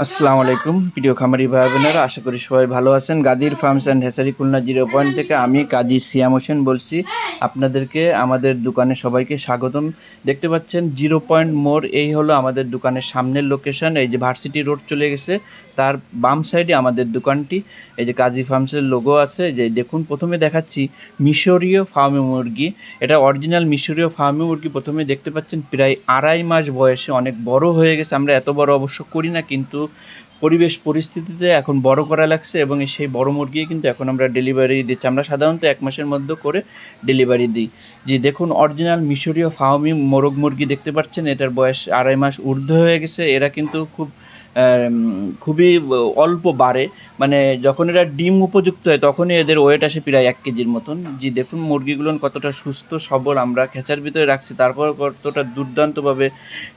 আসসালামু আলাইকুম। প্রিয় খামারি ভাই বোনেরা আশা করি সবাই ভালো আছেন। গাদির farms and হেসারি Khulna zero point থেকে আমি কাজী সিয়াম হোসেন বলছি। আপনাদেরকে আমাদের দোকানে সবাইকে স্বাগতম। দেখতে পাচ্ছেন, জিরো পয়েন্ট মোড়, এই হলো আমাদের দোকানের সামনের লোকেশন এই যে ভার্সিটি রোড চলে গেছে, তার বাম সাইডে আমাদের দোকানটি। এই যে কাজী ফার্মসের লোগো আছে, যে দেখুন, প্রথমে দেখাচ্ছি মিশরীয় ফার্মি মুরগি। এটা অরিজিনাল মিশরীয় ফার্মি মুরগি, প্রথমে দেখতে পাচ্ছেন, প্রায় আড়াই মাস বয়সে অনেক বড় হয়ে গেছে। আমরা এত বড় অবশ্য করি না, কিন্তু পরিবেশ পরিস্থিতিতে এখন বড় করা লাগছে এবং সেই বড় মুরগি কিন্তু এখন আমরা ডেলিভারি দিচ্ছি। আমরা সাধারণত এক মাসের মধ্যে করে ডেলিভারি দিই। জি, দেখুন অরিজিনাল মিশরীয় ফার্মি মোরগ মুরগি দেখতে পাচ্ছেন, এটার বয়স আড়াই মাস ঊর্ধ্ব হয়ে গেছে। এরা কিন্তু খুব খুবই অল্প বাড়ে। মানে যখন এরা ডিম উপযুক্ত হয়, তখনই এদের ওয়েট আসে প্রায় এক কেজির মতন। জি, দেখুন, মুরগিগুলো কতটা সুস্থ, সবল, আমরা খেঁচার ভিতরে রাখছি। তারপর কতটা দুর্দান্তভাবে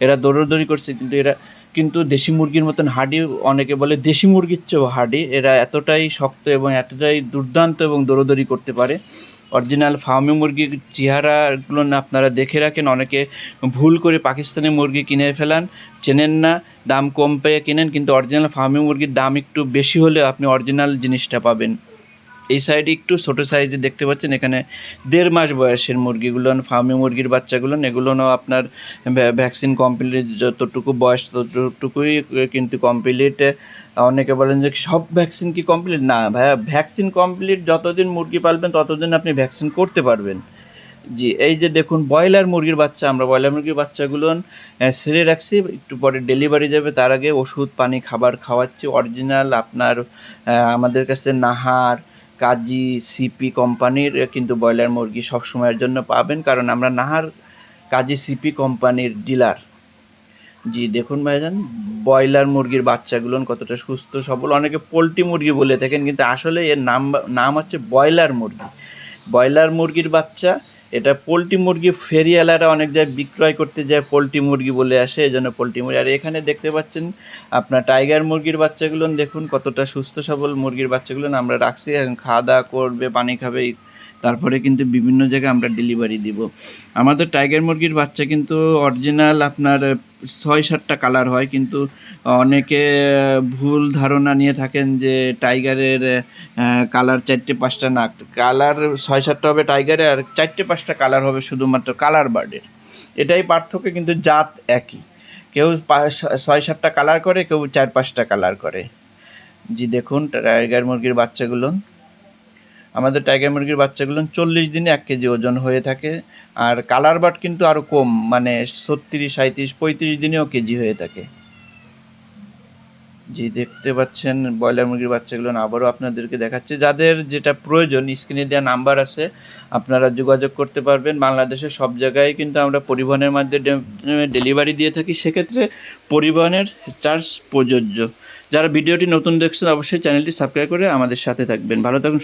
এরা দৌড়দৌড়ি করছে। কিন্তু এরা কিন্তু দেশি মুরগির মতন হাডি অনেকে বলে দেশি মুরগির চেয়েও হাডি। এরা এতটাই শক্ত এবং এতটাই দুর্দান্ত এবং দৌড়দৌড়ি করতে পারে। অরিজিনাল ফার্মি মুরগির চেহারাগুলো না আপনারা দেখে রাখেন। অনেকে ভুল করে পাকিস্তানি মুরগি কিনে ফেলান, চেনেন না, দাম কম পেয়ে কিনেন, কিন্তু অরিজিনাল ফার্মি মুরগির দাম একটু বেশি হলে আপনি অরিজিনাল জিনিসটা পাবেন। এই সাইডে একটু ছোটো সাইজে দেখতে পাচ্ছেন, এখানে দেড় মাস বয়সের মুরগিগুলো ফার্মি মুরগির বাচ্চাগুলো এগুলোও আপনার ভ্যাকসিন কমপ্লিট যতটুকু বয়স, ততটুকুই কিন্তু কমপ্লিট অনেকে বলেন যে সব ভ্যাকসিন কি কমপ্লিট না ভাইয়া ভ্যাকসিন কমপ্লিট যতদিন মুরগি পালবেন, ততদিন আপনি ভ্যাকসিন করতে পারবেন। জি, এই যে দেখুন, ব্রয়লার মুরগির বাচ্চা, আমরা ব্রয়লার মুরগির বাচ্চাগুলো ছেড়ে রাখছি, একটু পরে ডেলিভারি যাবে, তার আগে ওষুধ, পানি, খাবার খাওয়াচ্ছি অরিজিনাল আপনার আমাদের কাছে নাহার কাজী সিপি কোম্পানির, কিন্তু ব্রয়লার মুরগি সব সময়ের জন্য পাবেন, কারণ আমরা নাহার কাজী সিপি কোম্পানির ডিলার। জি, দেখুন ভাইজান, ব্রয়লার মুরগির বাচ্চাগুলো কতটা সুস্থ, সবল। অনেকে পোলট্রি মুরগি বলে থাকেন, কিন্তু আসলে এর নাম নাম হচ্ছে ব্রয়লার মুরগি। ব্রয়লার মুরগির বাচ্চা এটা পোলট্রি মুরগি ফেরিয়ালারা অনেক জায়গায় বিক্রয় করতে যায় পোলট্রি মুরগি বলে আসে, এই জন্য পোলট্রি মুরগি। আর এখানে দেখতে পাচ্ছেন, আপনার টাইগার মুরগির বাচ্চাগুলো, দেখুন কতটা সুস্থ সবল মুরগির বাচ্চাগুলো, আমরা রাখছি খাওয়া দাওয়া করবে, পানি খাবে তারপরে কিন্তু বিভিন্ন জায়গায় আমরা ডেলিভারি দিব। আমাদের টাইগার মুরগির বাচ্চা কিন্তু অরিজিনাল আপনার ছয়, সাতটা কালার হয়, কিন্তু অনেকে ভুল ধারণা নিয়ে থাকেন যে টাইগারের কালার চারটে, পাঁচটা না। কালার ছয়, সাতটা হবে টাইগারে আর চারটে, পাঁচটা কালার হবে শুধুমাত্র কালার বার্ডের এটাই পার্থক্য, কিন্তু জাত একই। কেউ ছয়, সাতটা কালার করে, কেউ চার, পাঁচটা কালার করে। জি দেখুন টাইগার মুরগির বাচ্চাগুলো। আমাদের টাইগার মুরগির বাচ্চাগুলো চল্লিশ দিনে এক কেজি ওজন হয়ে থাকে। আর কালার বাট কিন্তু আরও কম মানে ছত্রিশ সাঁত্রিশ পঁয়ত্রিশ দিনেও কেজি হয়ে থাকে। জি, দেখতে পাচ্ছেন ব্রয়লার মুরগির বাচ্চাগুলো। আবারও আপনাদেরকে দেখাচ্ছে। যাদের যেটা প্রয়োজন স্ক্রিনে দেওয়া নাম্বার আছে, আপনারা যোগাযোগ করতে পারবেন। বাংলাদেশের সব জায়গায় কিন্তু আমরা পরিবহনের মাধ্যমে ডেলিভারি দিয়ে থাকি। সেক্ষেত্রে পরিবহনের চার্জ প্রযোজ্য। যারা ভিডিওটি নতুন দেখছেন, অবশ্যই চ্যানেলটি সাবস্ক্রাইব করে আমাদের সাথে থাকবেন। ভালো থাকুন